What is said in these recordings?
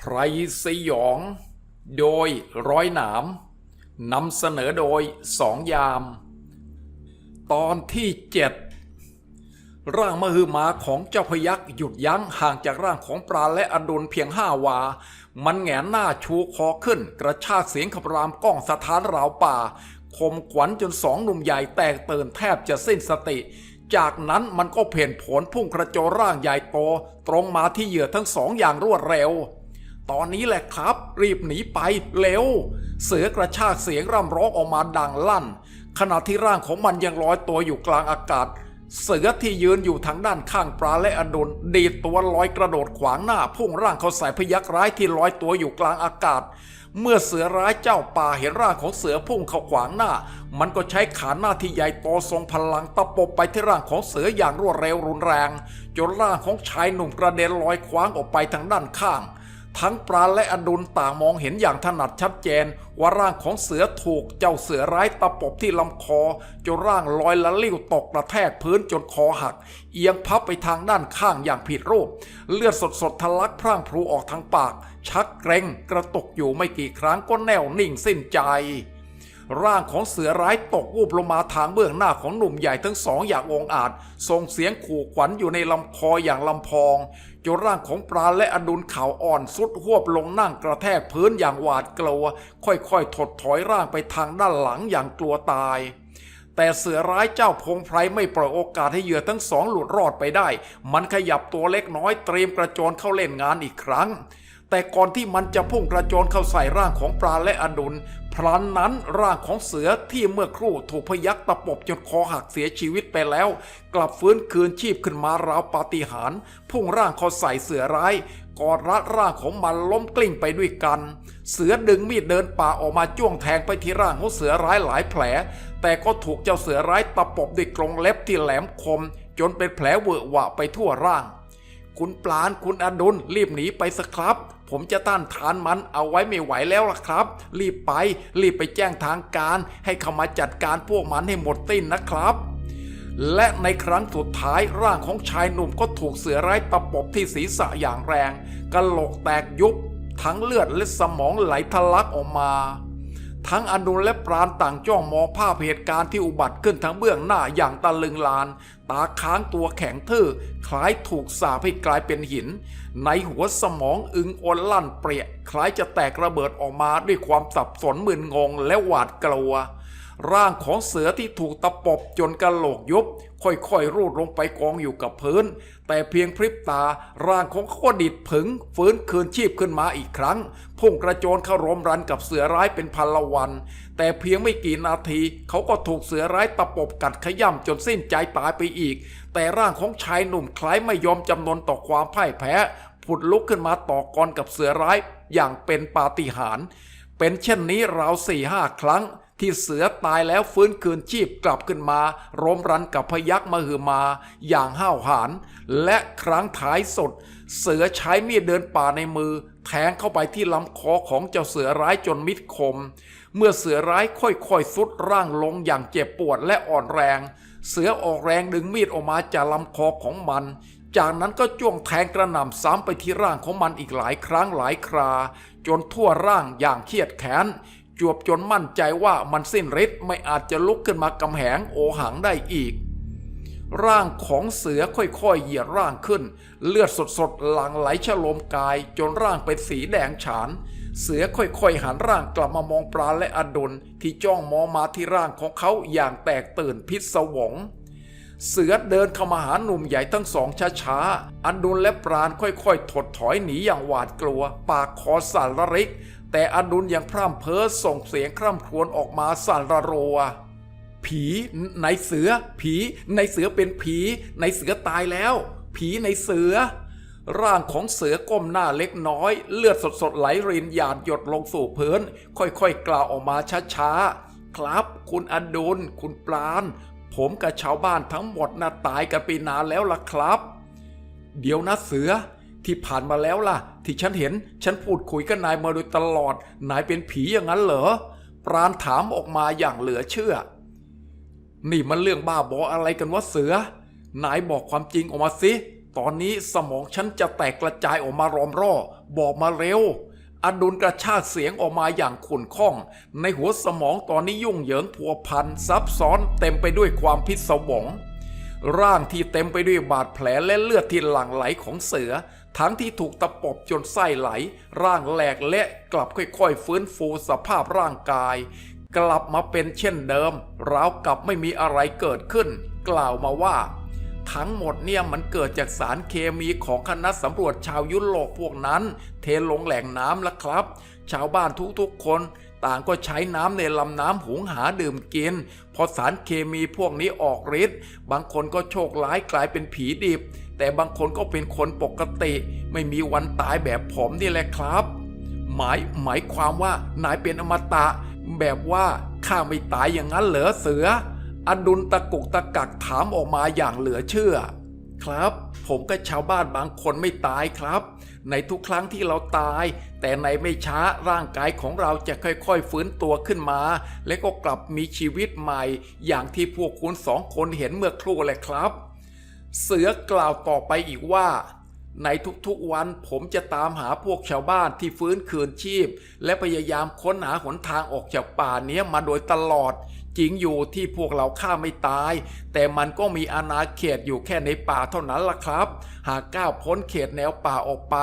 ไพรสยอง โดยร้อยหนามนำเสนอโดยสองยาม ตอนที่เจ็ดร่างมหึมาของเจ้าพยักหยุดยั้งห่างจากร่างของปราและอดุลเพียงห้าวา มันแหงนหน้าชูคอขึ้น กระชากเสียงคำรามก้องสถานราวป่า คมขวัญจนสองหนุ่มใหญ่แตกตื่นแทบจะสิ้นสติ จากนั้นมันก็เพ่นผลพุ่งกระโจร่างใหญ่โต ตรงมาที่เหยื่อทั้งสองอย่างรวดเร็ว ตอนนี้แหละครับ รีบหนีไปเร็ว เสือกระชากเสียงร่ำร้องออกมาดังลั่น ขณะที่ร่างของมันยังลอยตัวอยู่กลางอากาศ เสือที่ยืนอยู่ทางด้านข้างปลาและอดุลดีดตัวลอยกระโดดขวางหน้าพุ่งร่างเขาใส่พยักร้ายที่ลอยตัวอยู่กลางอากาศ เมื่อเสือร้ายเจ้าป่าเห็นร่างของเสือพุ่งเข้าขวางหน้า มันก็ใช้ขาหน้าที่ใหญ่โตทรงพลังตะปบไปที่ร่างของเสืออย่างรวดเร็วรุนแรง จนร่างของชายหนุ่มกระเด็นลอยคว้างออกไปทางด้านข้าง ทั้งปราและอดุลต่างมองเห็นอย่างถนัดชัดเจน ว่าร่างของเสือถูกเจ้าเสือร้ายตะปบที่ลำคอจนร่างลอยละลิ้วตกกระแทกพื้นจนคอหัก เอียงพับไปทางด้านข้างอย่างผิดรูป เลือดสดๆทะลักพร่างพรูออกทางปาก ชักเกรงกระตุกอยู่ไม่กี่ครั้งก็แน่วนิ่งสิ้นใจร่างของเสือร้ายตกวูบลงมาทางเบื้องหน้าของหนุ่มใหญ่ทั้งสองอย่างองอาจ ส่งเสียงขู่ขวัญอยู่ในลำคออย่างลำพอง จนร่างของปราณและอดุลเขาอ่อนสุดหวบลงนั่งกระแทกพื้นอย่างหวาดกลัว ค่อยๆ ถดถอยร่างไปทางด้านหลังอย่างกลัวตาย แต่เสือร้ายเจ้าพงไพรไม่ปล่อยโอกาสให้เหยื่อทั้งสองหลุดรอดไปได้ มันขยับตัวเล็กน้อยเตรียมกระโจนเข้าเล่นงานอีกครั้งแต่ก่อนที่มันจะพุ่งกระโจนเข้าใส่ร่างของปลาและอดุล พลันนั้นร่างของเสือที่เมื่อครู่ถูกพยักตะปบจนคอหักเสียชีวิตไปแล้ว กลับฟื้นคืนชีพขึ้นมาราวปาฏิหาริย์พุ่งร่างเขาใส่เสือร้ายกอดรัดร่างของมันล้มกลิ้งไปด้วยกัน เสือดึงมีดเดินป่าออกมาจ้วงแทงไปที่ร่างของเสือร้ายหลายแผล แต่ก็ถูกเจ้าเสือร้ายตะปบด้วยกรงเล็บที่แหลมคม จนเป็นแผลเวอะหวะไปทั่วร่าง คุณปลานคุณอดุลรีบหนีไปสักครับ ผมจะต้านทานมันเอาไว้ไม่ไหวแล้วล่ะครับ รีบไป รีบไปแจ้งทางการ ให้เขามาจัดการพวกมันให้หมดสิ้นนะครับและในครั้งสุดท้ายร่างของชายหนุ่มก็ถูกเสือร้ายตะปบที่ศีรษะอย่างแรงกระโหลกแตกยุบ ทั้งเลือดและสมองไหลทะลักออกมา ทั้งอนุและปราณต่างจ้องมองภาพเหตุการณ์ที่อุบัติขึ้นทั้งเบื้องหน้าอย่างตะลึงลาน ตาค้างตัวแข็งทื่อคล้ายถูกสาปให้กลายเป็นหิน ในหัวสมองอึงอนลั่นเปรียคล้ายจะแตกระเบิดออกมาด้วยความสับสนมึนงงและหวาดกลัว ร่างของเสือที่ถูกตะปบจนกระโหลกยุบ ค่อยๆ รูดลงไปกองอยู่กับพื้น แต่เพียงพริบตา ร่างของเขาก็ดิดผึงฟื้นคืนชีพขึ้นมาอีกครั้ง พุ่งกระโจนเข้ารมรันกับเสือร้ายเป็นพันละวัน แต่เพียงไม่กี่นาที เขาก็ถูกเสือร้ายตะปบกัดขย่ำจนสิ้นใจตายไปอีก แต่ร่างของชายหนุ่มคล้ายไม่ยอมจำนนต่อความพ่ายแพ้ผุดลุกขึ้นมาต่อกรกับเสือร้ายอย่างเป็นปาฏิหาริย์เป็นเช่นนี้ราวสี่ห้าครั้ง ที่เสือตายแล้วฟื้นคืนชีพกลับขึ้นมารมรันกับพยักมหือมา อย่างห้าวหาญและครั้งท้ายสุด เสือใช้มีดเดินป่าในมือ แทงเข้าไปที่ลำคอของเจ้าเสือร้ายจนมิดคม เมื่อเสือร้ายค่อยๆสุดร่างลงอย่างเจ็บปวดและอ่อนแรง เสือออกแรงดึงมีดออกมาจากลำคอของมันจากนั้นก็จ้วงแทงกระหน่ำซ้ำไปที่ร่างของมันอีกหลายครั้งหลายครา จนทั่วร่างอย่างเครียดแค้น จวบจนมั่นใจว่ามันสิ้นฤทธิ์ไม่อาจจะลุกขึ้นมากำแหงโอหังได้อีก ร่างของเสือค่อยๆเหยียดร่างขึ้น เลือดสดๆหลั่งไหลฉโลมกายจนร่างเป็นสีแดงฉาน เสือค่อยๆหันร่างกลับมามองปลาและอดุลที่จ้องมองมาที่ร่างของเขาอย่างแตกตื่นพิศวงเสือเดินเข้ามาหาหนุ่มใหญ่ทั้งสองช้าๆ อันดุลและปราณค่อยๆ ถดถอยหนีอย่างหวาดกลัว ปากคอสั่นระริก แต่อดุลยังพร่ำเพ้อส่งเสียงคร่ำครวญออกมาสั่นระโรวผีในเสือ ผีในเสือเป็นผีในเสือตายแล้ว ผีในเสือ ร่างของเสือก้มหน้าเล็กน้อย เลือดสดๆไหลรินหยาดหยดลงสู่พื้น ค่อยๆกล่าวออกมาช้าๆครับ คุณอดุลคุณปราณผมกับชาวบ้านทั้งหมดน่ะตายกันไปนานแล้วล่ะครับ เดี๋ยวนะเสือ ที่ผ่านมาแล้วล่ะ ที่ฉันเห็นฉันพูดคุยกับนายมาโดยตลอด นายเป็นผีอย่างนั้นเหรอ ปราณถามออกมาอย่างเหลือเชื่อ นี่มันเรื่องบ้าบออะไรกันวะเสือ นายบอกความจริงออกมาสิ ตอนนี้สมองฉันจะแตกกระจายออกมารอมร่อ บอกมาเร็วอดุลกระชากเสียงออกมาอย่างขุ่นข้อง ในหัวสมองตอนนี้ยุ่งเหยิงพัวพันซับซ้อนเต็มไปด้วยความพิศวง ร่างที่เต็มไปด้วยบาดแผลและเลือดที่หลั่งไหลของเสือ ทั้งที่ถูกตะปบจนไส้ไหล ร่างแหลกเละกลับค่อยๆ ฟื้นฟูสภาพร่างกาย กลับมาเป็นเช่นเดิมราวกับไม่มีอะไรเกิดขึ้น กล่าวมาว่า ทั้งหมดเนี่ยมันเกิดจากสารเคมีของคณะสำรวจชาวยุโรปพวกนั้น เทลงแหล่งน้ำละครับ ชาวบ้านทุกๆคน ต่างก็ใช้น้ำในลำน้ำหุงหาดื่มกิน พอสารเคมีพวกนี้ออกฤทธิ์บางคนก็โชคร้ายกลายเป็นผีดิบ แต่บางคนก็เป็นคนปกติ ไม่มีวันตายแบบผมนี่แหละครับ หมายหมายความว่านายเป็นอมตะ แบบว่าข้าไม่ตายอย่างนั้นเหรอเสือ อดุลตะกุกตะกักถามออกมาอย่างเหลือเชื่อ ครับ ผมกับชาวบ้านบางคนไม่ตายครับ ในทุกครั้งที่เราตาย แต่ในไม่ช้าร่างกายของเราจะค่อยๆฟื้นตัวขึ้นมา และก็กลับมีชีวิตใหม่ อย่างที่พวกคุณสองคนเห็นเมื่อครู่แหละครับ เสือกล่าวต่อไปอีกว่า ในทุกๆวันผมจะตามหาพวกชาวบ้านที่ฟื้นคืนชีพ และพยายามค้นหาหนทางออกจากป่าเนี้ยมาโดยตลอด จริงอยู่ที่พวกเราฆ่าไม่ตาย แต่มันก็มีอาณาเขตอยู่แค่ในป่าเท่านั้นล่ะครับ หากก้าวพ้นเขตแนวป่าออกไป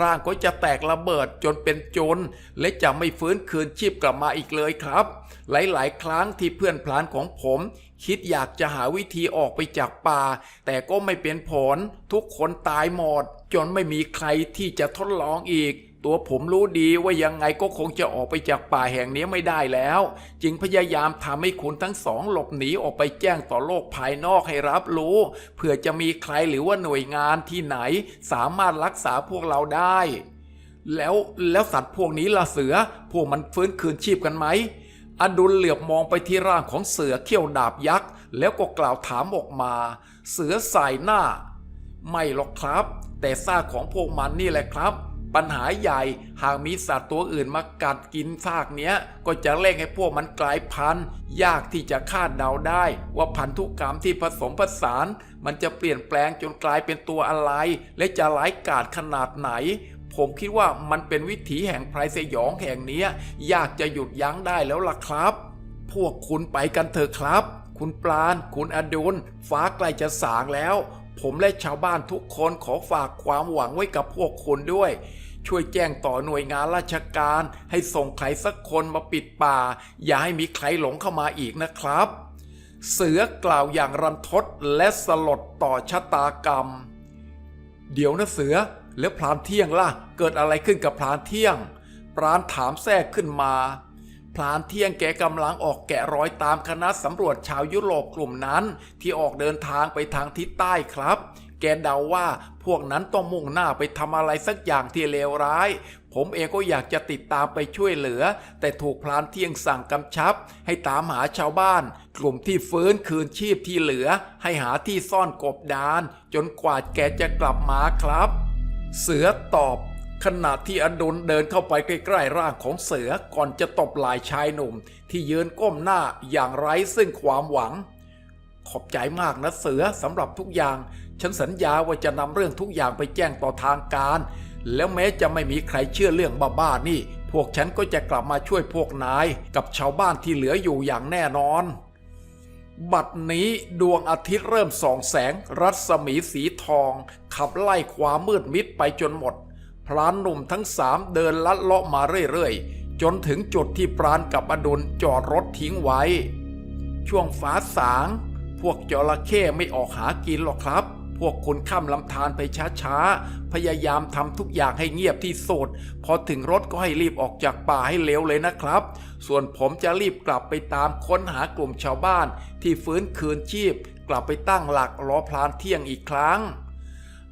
ร่างก็จะแตกระเบิดจนเป็นโจรและจะไม่ฟื้นคืนชีพกลับมาอีกเลยครับ หลายๆ ครั้งที่เพื่อนพลานของผมคิดอยากจะหาวิธีออกไปจากป่า แต่ก็ไม่เป็นผลทุกคนตายหมด จนไม่มีใครที่จะทดลองอีก ตัวผมรู้ดีว่ายังไงก็คงจะออกไปจากป่าแห่งนี้ไม่ได้แล้ว จึงพยายามทำให้คุณทั้งสองหลบหนีออกไปแจ้งต่อโลกภายนอกให้รับรู้เผื่อจะมีใครหรือว่าหน่วยงานที่ไหน สามารถรักษาพวกเราได้ แล้วแล้วสัตว์พวกนี้ล่ะเสือ พวกมันฟื้นคืนชีพกันไหมอดุลเหลือบมองไปที่ร่างของเสือเขี้ยวดาบยักษ์ แล้วก็กล่าวถามออกมา เสือสายหน้า ไม่หรอกครับ แต่ซากของพวกมันนี่แหละครับ ปัญหาใหญ่หากมีสัตว์ตัวอื่นมากัดกินซากเนี้ย ก็จะเร่งให้พวกมันกลายพันธุ์ ยากที่จะคาดเดาได้ ว่าพันธุกรรมที่ผสมผสาน มันจะเปลี่ยนแปลงจนกลายเป็นตัวอะไร และจะร้ายกาจขนาดไหนผมคิดว่ามันเป็นวิถีแห่งไพรสยองแห่งนี้ยยากจะหยุดยั้งได้แล้วล่ะครับ พวกคุณไปกันเถอะครับ คุณปราณคุณอดุลฟ้าใกล้จะสางแล้ว ผมและชาวบ้านทุกคนขอฝากความหวังไว้กับพวกคุณด้วย ช่วยแจ้งต่อหน่วยงานราชการ ให้ส่งใครสักคนมาปิดป่า อย่าให้มีใครหลงเข้ามาอีกนะครับ เสือกล่าวอย่างรันทดและสลดต่อชะตากรรม เดี๋ยวนะเสือแล้วพรานเที่ยงล่ะ เกิดอะไรขึ้นกับพรานเที่ยง พรานถามแทรกขึ้นมา พรานเที่ยงแกกำลังออกแกะรอยตามคณะสำรวจชาวยุโรปกลุ่มนั้น ที่ออกเดินทางไปทางทิศใต้ครับ แกเดาว่าพวกนั้นต้องมุ่งหน้าไปทำอะไรสักอย่างที่เลวร้าย ผมเองก็อยากจะติดตามไปช่วยเหลือ แต่ถูกพรานเที่ยงสั่งกำชับ ให้ตามหาชาวบ้าน กลุ่มที่ฟื้นคืนชีพที่เหลือ ให้หาที่ซ่อนกบดาน จนกว่าแกจะกลับมาครับ เสือตอบ ขณะที่อดุลเดินเข้าไปใกล้ๆร่างของเสือก่อนจะตบไหล่ชายหนุ่ม ที่ยืนก้มหน้าอย่างไร้ซึ่งความหวัง ขอบใจมากนะเสือสำหรับทุกอย่าง ฉันสัญญาว่าจะนำเรื่องทุกอย่างไปแจ้งต่อทางการ แล้วแม้จะไม่มีใครเชื่อเรื่องบ้าๆนี่ พวกฉันก็จะกลับมาช่วยพวกนาย กับชาวบ้านที่เหลืออยู่อย่างแน่นอน บัดนี้ดวงอาทิตย์เริ่มส่องแสง รัศมีสีทอง ขับไล่ความมืดมิดไปจนหมด พรานหนุ่มทั้งสามเดินลัดเลาะมาเรื่อยๆ จนถึงจุดที่ปราณกับอดุลจอดรถทิ้งไว้ ช่วงฟ้าสาง พวกจระเข้ไม่ออกหากินหรอกครับ พวกคุณข้ามลำธารไปช้าๆ พยายามทำทุกอย่างให้เงียบที่สุด พอถึงรถก็ให้รีบออกจากป่าให้เร็วเลยนะครับ ส่วนผมจะรีบกลับไปตามค้นหากลุ่มชาวบ้าน ที่ฟื้นคืนชีพ กลับไปตั้งหลักรอพลานเที่ยงอีกครั้ง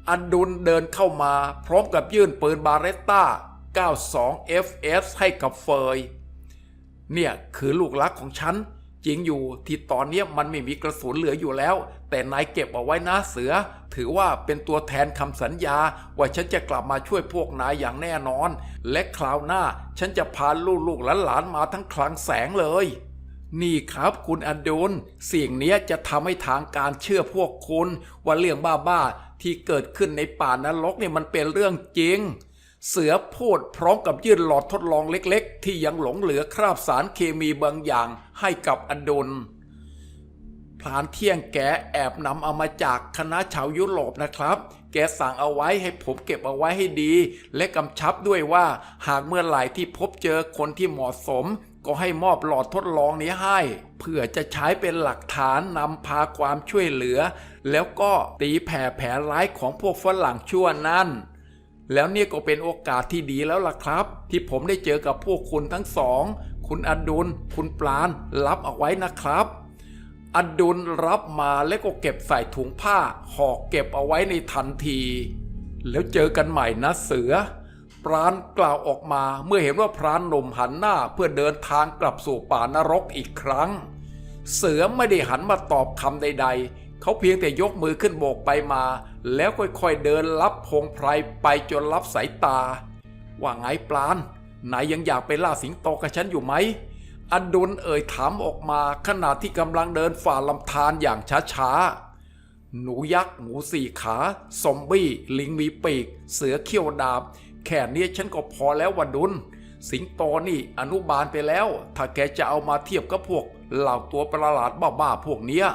อดุลเดินเข้ามา พร้อมกับยื่นปืนบาเรตต้า 92 FS ให้กับเฟย เนี่ยคือลูกรักของฉัน จริงอยู่ที่ตอนนี้มันไม่มีกระสุนเหลืออยู่แล้ว แต่นายเก็บเอาไว้นะเสือ ถือว่าเป็นตัวแทนคำสัญญา ว่าฉันจะกลับมาช่วยพวกนายอย่างแน่นอน และคราวหน้าฉันจะพาลูกๆหลานๆมาทั้งคลังแสงเลย นี่ครับคุณอดุลเสียงนี้จะทำให้ทางการเชื่อพวกคุณว่าเรื่องบ้าๆที่เกิดขึ้นในป่านรกเนี่ยมันเป็นเรื่องจริง เสือพูดพร้อมกับยื่นหลอดทดลองเล็กๆ ที่ยังหลงเหลือคราบสารเคมีบางอย่างให้กับอดุลพลานเที่ยงแกแอบนำเอามาจากคณะชาวยุโรปนะครับ แกสั่งเอาไว้ให้ผมเก็บเอาไว้ให้ดี และกำชับด้วยว่าหากเมื่อไหร่ที่พบเจอคนที่เหมาะสม ก็ให้มอบหลอดทดลองนี้ให้ เพื่อจะใช้เป็นหลักฐานนำพาความช่วยเหลือ แล้วก็ตีแผ่แผลร้ายของพวกฝรั่งชั่วนั้น แล้วเนี่ยก็เป็นโอกาสที่ดีแล้วล่ะครับ ที่ผมได้เจอกับพวกคุณทั้งสอง คุณอดุล คุณปราณรับเอาไว้นะครับอดุลรับมาแล้วก็เก็บใส่ถุงผ้าห่อเก็บเอาไว้ในทันที แล้วเจอกันใหม่นะเสือ ปราณกล่าวออกมาเมื่อเห็นว่าพรานหนุ่มหันหน้าเพื่อเดินทางกลับสู่ป่านรกอีกครั้ง เสือไม่ได้หันมาตอบคำใด ๆ เขาเพียงแต่ยกมือขึ้นโบกไปมา แล้วค่อยๆเดินลับพงไพรไปจนลับสายตา ว่าไงปลานนายยังอยากไปล่าสิงโตกับฉันอยู่ไหมอดุลเอ่ยถามออกมาขณะที่กำลังเดินฝ่าลำธารอย่างช้าๆ หนูยักษ์หมูสี่ขา ซอมบี้ ลิงมีปีก เสือเขี้ยวดาบ แค่นี้ฉันก็พอแล้ววะดุล สิงโตนี่อนุบาลไปแล้ว ถ้าแกจะเอามาเทียบกับพวกเหล่าตัวประหลาดบ้าๆพวกเนี้ย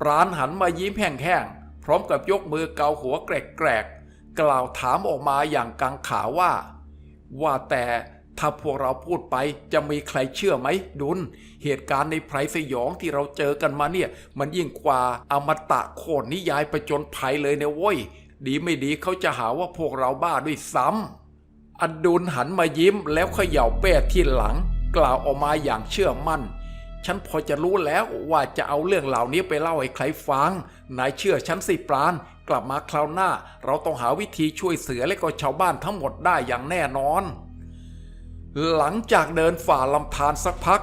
ปราณหันมายิ้มแห้งๆพร้อมกับยกมือเกาหัวแกรกๆ กล่าวถามออกมาอย่างกังขาว่า ว่าแต่ถ้าพวกเราพูดไปจะมีใครเชื่อไหมดุลเหตุการณ์ในไพรสยองที่เราเจอกันมาเนี่ย มันยิ่งกว่าอมตะโคตรนิยายประจนภัยเลยเนี่ยโว้ย ดีไม่ดีเขาจะหาว่าพวกเราบ้าด้วยซ้ำอดุลหันมายิ้มแล้วเขย่าเป้ที่หลัง กล่าวออกมาอย่างเชื่อมั่น ฉันพอจะรู้แล้วว่าจะเอาเรื่องเหล่านี้ไปเล่าให้ใครฟัง นายเชื่อฉันสิปราณกลับมาคราวหน้า เราต้องหาวิธีช่วยเสือและก็ชาวบ้านทั้งหมดได้อย่างแน่นอน หลังจากเดินฝ่าลำธารสักพัก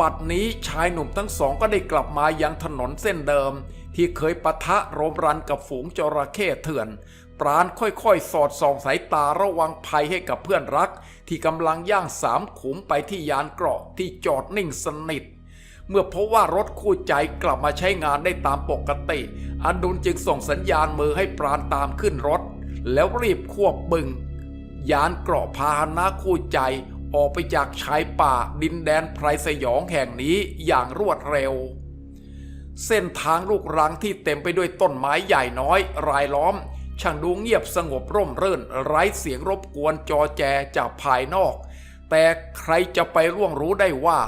บัดนี้ชายหนุ่มทั้งสองก็ได้กลับมายังถนนเส้นเดิม ที่เคยปะทะโรมรันกับฝูงจระเข้เถื่อน ปราณค่อยๆ สอดส่องสายตาระวังภัยให้กับเพื่อนรัก ที่กำลังย่างสามขุมไปที่ยานเกราะที่จอดนิ่งสนิท เมื่อพบว่ารถคู่ใจกลับมาใช้งานได้ตามปกติ อดุลจึงส่งสัญญาณมือให้ปราณตามขึ้นรถ แล้วรีบควบบึง ยานเกราะพาหนะคู่ใจออกไปจากชายป่าดินแดนไพรสยองแห่งนี้อย่างรวดเร็ว เส้นทางลูกรังที่เต็มไปด้วยต้นไม้ใหญ่น้อย รายล้อม ช่างดูเงียบสงบร่มรื่น ไร้เสียงรบกวนจอแจจากภายนอก แต่ใครจะไปร่วงรู้ได้ว่า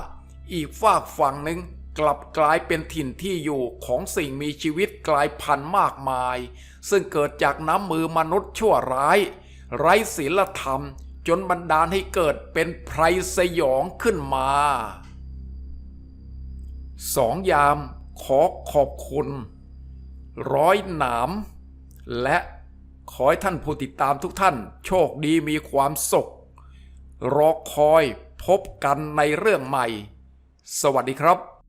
อีกฝากฝั่งหนึ่งกลับกลายเป็นถิ่นที่อยู่ของสิ่งมีชีวิตกลายพันธุ์มากมาย ซึ่งเกิดจากน้ำมือมนุษย์ชั่วร้าย ไร้ศีลธรรม จนบันดาลให้เกิดเป็นไพรสยองขึ้นมาสองยาม ขอขอบคุณ ร้อยหนาม และขอให้ท่านผู้ติดตามทุกท่าน โชคดีมีความสุข รอคอยพบกันในเรื่องใหม่ สวัสดีครับ